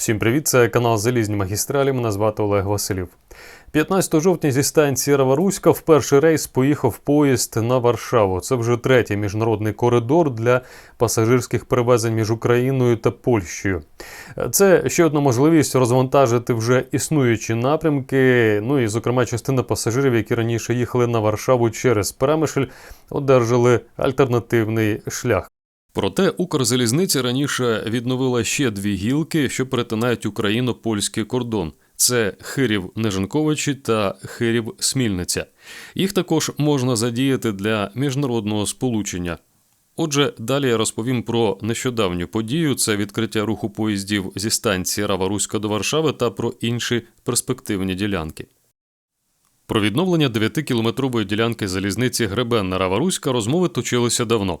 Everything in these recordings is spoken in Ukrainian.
Всім привіт, це канал Залізні магістралі. Мене звати Олег Василів. 15 жовтня зі станції Раваруська в перший рейс поїхав поїзд на Варшаву. Це вже третій міжнародний коридор для пасажирських перевезень між Україною та Польщею. Це ще одна можливість розвантажити вже існуючі напрямки. Ну і, зокрема, частина пасажирів, які раніше їхали на Варшаву через Перемишль, одержали альтернативний шлях. Проте Укрзалізниця раніше відновила ще дві гілки, що перетинають україно-польський кордон. Це Хирів Неженковичі та Хирів Смільниця. Їх також можна задіяти для міжнародного сполучення. Отже, далі я розповім про нещодавню подію: це відкриття руху поїздів зі станції Рава-Руська до Варшави та про інші перспективні ділянки. Про відновлення 9-кілометрової ділянки залізниці Гребенна Рава-Руська розмови точилися давно.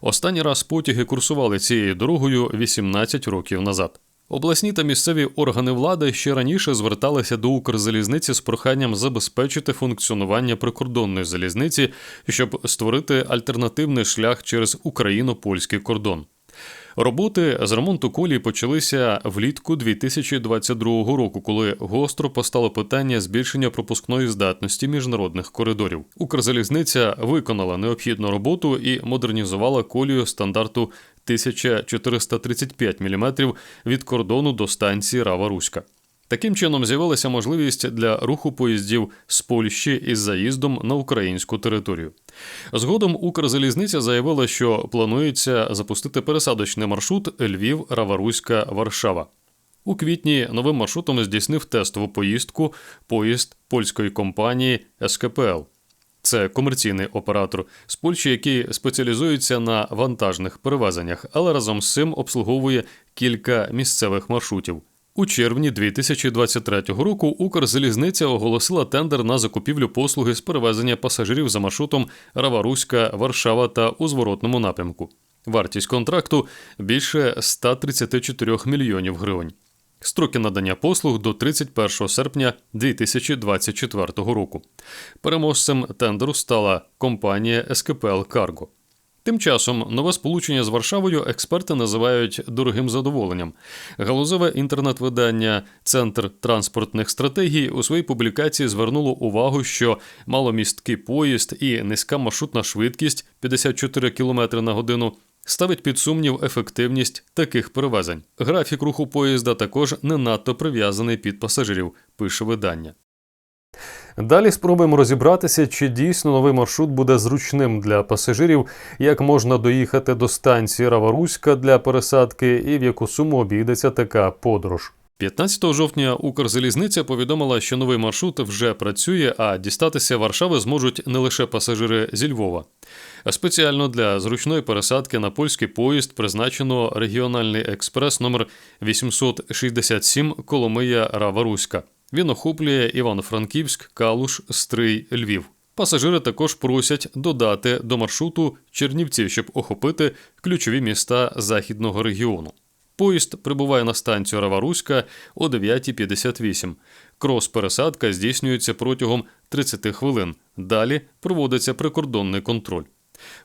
Останній раз потяги курсували цією дорогою 18 років назад. Обласні та місцеві органи влади ще раніше зверталися до Укрзалізниці з проханням забезпечити функціонування прикордонної залізниці, щоб створити альтернативний шлях через україно-польський кордон. Роботи з ремонту колії почалися влітку 2022 року, коли гостро постало питання збільшення пропускної здатності міжнародних коридорів. Укрзалізниця виконала необхідну роботу і модернізувала колію стандарту 1435 мм від кордону до станції Рава Руська. Таким чином з'явилася можливість для руху поїздів з Польщі із заїздом на українську територію. Згодом Укрзалізниця заявила, що планується запустити пересадочний маршрут Львів, Раваруська, Варшава. У квітні новим маршрутом здійснив тестову поїздку поїзд польської компанії СКПЛ. Це комерційний оператор з Польщі, який спеціалізується на вантажних перевезеннях, але разом з цим обслуговує кілька місцевих маршрутів. У червні 2023 року Укрзалізниця оголосила тендер на закупівлю послуги з перевезення пасажирів за маршрутом Раваруська, Варшава та у зворотному напрямку. Вартість контракту більше 134 мільйонів гривень. Строки надання послуг до 31 серпня 2024 року. Переможцем тендеру стала компанія СКПЛ Карго. Тим часом нове сполучення з Варшавою експерти називають дорогим задоволенням. Галузове інтернет-видання Центр транспортних стратегій у своїй публікації звернуло увагу, що маломісткий поїзд і низька маршрутна швидкість 54 км на годину ставить під сумнів ефективність таких перевезень. Графік руху поїзда також не надто прив'язаний під пасажирів, пише видання. Далі спробуємо розібратися, чи дійсно новий маршрут буде зручним для пасажирів, як можна доїхати до станції Раваруська для пересадки і в яку суму обійдеться така подорож. 15 жовтня Укрзалізниця повідомила, що новий маршрут вже працює, а дістатися Варшави зможуть не лише пасажири зі Львова. Спеціально для зручної пересадки на польський поїзд призначено регіональний експрес номер 867 Коломия Рава-Руська. Він охоплює Івано-Франківськ, Калуш, Стрий, Львів. Пасажири також просять додати до маршруту Чернівці, щоб охопити ключові міста західного регіону. Поїзд прибуває на станцію Раваруська о 9.58. Крос-пересадка здійснюється протягом 30 хвилин. Далі проводиться прикордонний контроль.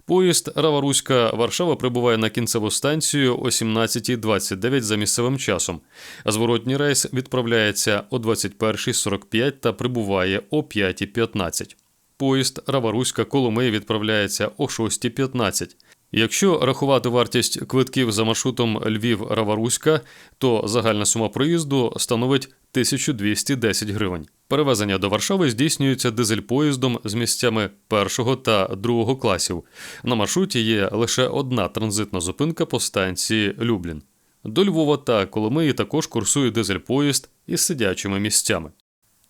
Поїзд Раваруська Варшава прибуває на кінцеву станцію о 17.29 за місцевим часом. Зворотній рейс відправляється о 21.45 та прибуває о 5.15. Поїзд Раваруська Коломиї відправляється о 6.15. Якщо рахувати вартість квитків за маршрутом Львів-Раваруська, то загальна сума проїзду становить 1210 гривень. Перевезення до Варшави здійснюється дизель-поїздом з місцями першого та другого класів. На маршруті є лише одна транзитна зупинка по станції Люблін. До Львова та Коломиї також курсує дизель-поїзд із сидячими місцями.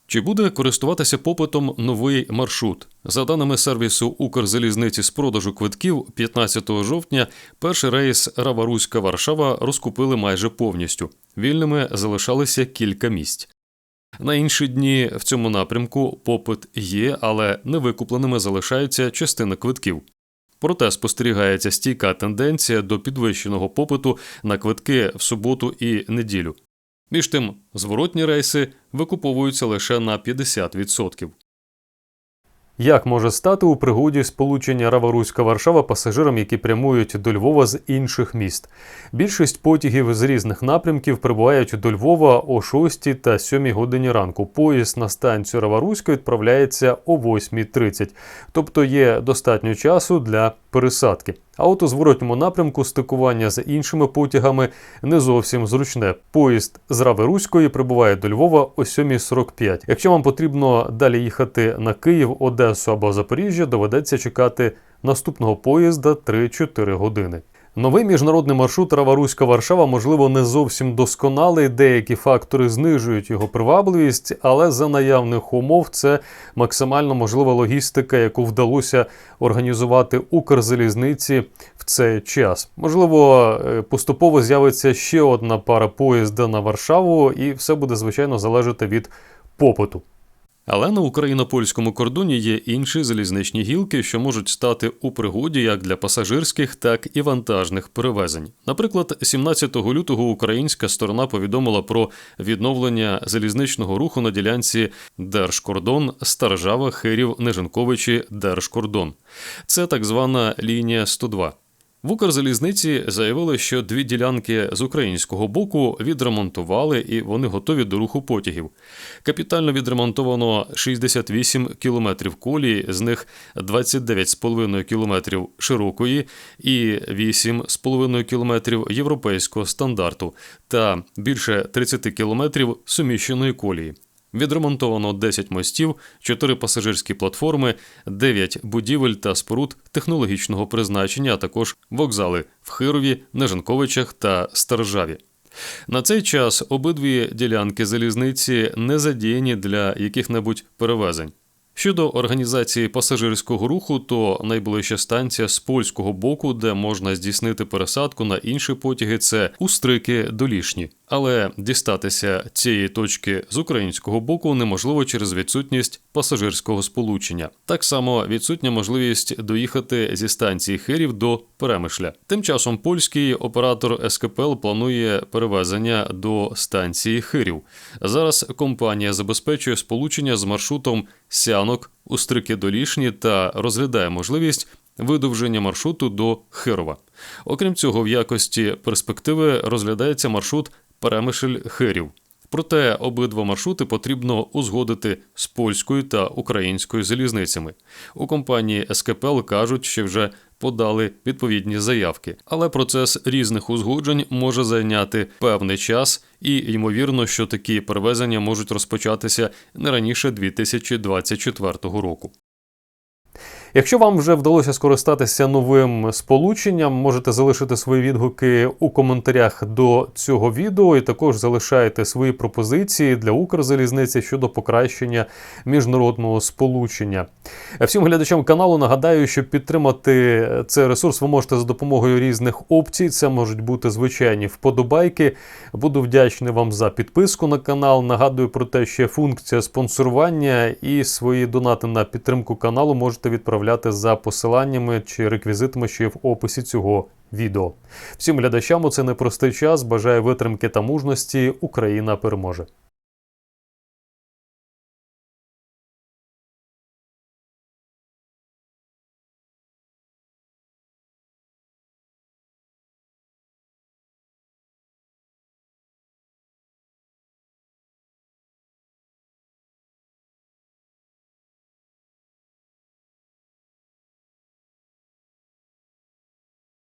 Чи буде користуватися попитом новий маршрут? За даними сервісу Укрзалізниці з продажу квитків, 15 жовтня перший рейс Раваруська Варшава розкупили майже повністю. Вільними залишалися кілька місць. На інші дні в цьому напрямку попит є, але невикупленими залишається частина квитків. Проте спостерігається стійка тенденція до підвищеного попиту на квитки в суботу і неділю. Між тим, зворотні рейси викуповуються лише на 50%. Як може стати у пригоді сполучення Рава-Руська Варшава пасажирам, які прямують до Львова з інших міст? Більшість потягів з різних напрямків прибувають до Львова о 6 та 7 годині ранку. Поїзд на станцію Рава-Руська відправляється о 8.30, тобто є достатньо часу для пересадки. А от у зворотньому напрямку стикування з іншими потягами не зовсім зручне. Поїзд з Рави Руської прибуває до Львова о 7.45. Якщо вам потрібно далі їхати на Київ, Одесу або Запоріжжя, доведеться чекати наступного поїзда 3-4 години. Новий міжнародний маршрут Рава-Руська Варшава, можливо, не зовсім досконалий. Деякі фактори знижують його привабливість, але за наявних умов це максимально можлива логістика, яку вдалося організувати Укрзалізниці в цей час. Можливо, е, поступово з'явиться ще одна пара поїзда на Варшаву, і все буде звичайно залежати від попиту. Але на україно-польському кордоні є інші залізничні гілки, що можуть стати у пригоді як для пасажирських, так і вантажних перевезень. Наприклад, 17 лютого українська сторона повідомила про відновлення залізничного руху на ділянці Держкордон Старжава Хирів Неженковичі Держкордон. Це так звана лінія 102. В Укрзалізниці заявили, що дві ділянки з українського боку відремонтували і вони готові до руху потягів. Капітально відремонтовано 68 кілометрів колії, з них 29,5 кілометрів широкої і 8,5 кілометрів європейського стандарту та більше 30 кілометрів суміщеної колії. Відремонтовано 10 мостів, 4 пасажирські платформи, 9 будівель та споруд технологічного призначення, а також вокзали в Хирові, Нежанковичах та Старжаві. На цей час обидві ділянки залізниці не задіяні для яких-небудь перевезень. Щодо організації пасажирського руху, то найближча станція з польського боку, де можна здійснити пересадку на інші потяги, це Устрики Долішні. Але дістатися цієї точки з українського боку неможливо через відсутність пасажирського сполучення. Так само відсутня можливість доїхати зі станції Хирів до Перемишля. Тим часом польський оператор СКПЛ планує перевезення до станції Хирів. Зараз компанія забезпечує сполучення з маршрутом Сянок, Устрики Долішні та розглядає можливість видовження маршруту до Хирова. Окрім цього, в якості перспективи розглядається маршрут Перемишль Хирів. Проте обидва маршрути потрібно узгодити з польською та українською залізницями. У компанії СКПЛ кажуть, що вже подали відповідні заявки, але процес різних узгоджень може зайняти певний час, і ймовірно, що такі перевезення можуть розпочатися не раніше 2024 року. Якщо вам вже вдалося скористатися новим сполученням, можете залишити свої відгуки у коментарях до цього відео, і також залишайте свої пропозиції для Укрзалізниці щодо покращення міжнародного сполучення. Всім глядачам каналу нагадаю, що підтримати цей ресурс ви можете за допомогою різних опцій. Це можуть бути звичайні вподобайки. Буду вдячний вам за підписку на канал. Нагадую про те, що є функція спонсорування і свої донати на підтримку каналу можете відправляти за посиланнями чи реквізитами, що є в описі цього відео. Всім глядачам у цей непростий час. Бажаю витримки та мужності. Україна переможе.